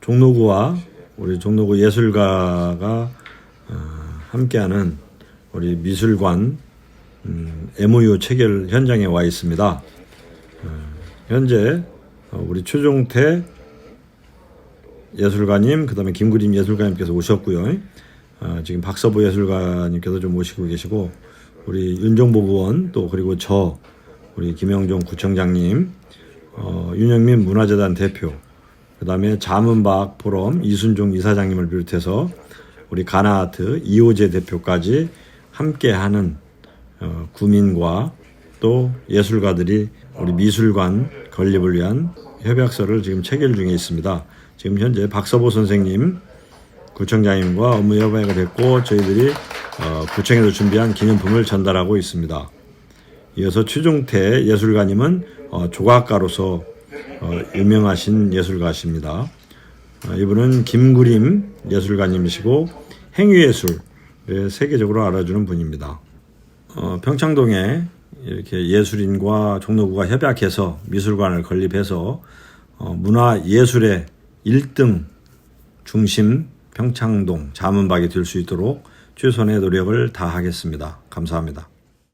종로구와 우리 종로구 예술가가 어, 함께하는 우리 미술관 음, MOU 체결 현장에 와 있습니다. 어, 현재 어, 우리 최종태 예술가님, 그 다음에 김그림 예술가님께서 오셨고요. 어, 지금 박서부 예술가님께서 좀 오시고 계시고 우리 윤정복 의원 또 그리고 저 우리 김영종 구청장님, 어, 윤영민 문화재단 대표, 그 다음에 자문박 포럼 이순종 이사장님을 비롯해서 우리 가나아트 이호재 대표까지 함께하는 어, 구민과 또 예술가들이 우리 미술관 건립을 위한 협약서를 지금 체결 중에 있습니다. 지금 현재 박서보 선생님 구청장님과 업무 협약을 했고 저희들이 어, 구청에서 준비한 기념품을 전달하고 있습니다. 이어서 최종태 예술가님은 어, 조각가로서 어, 유명하신 예술가십니다. 어, 이분은 김구림 예술가님이시고 행위예술 세계적으로 알아주는 분입니다. 어, 평창동에 이렇게 예술인과 종로구가 협약해서 미술관을 건립해서 어, 문화 예술의 1등 중심 평창동 자문박이 될 수 있도록 최선의 노력을 다하겠습니다. 감사합니다.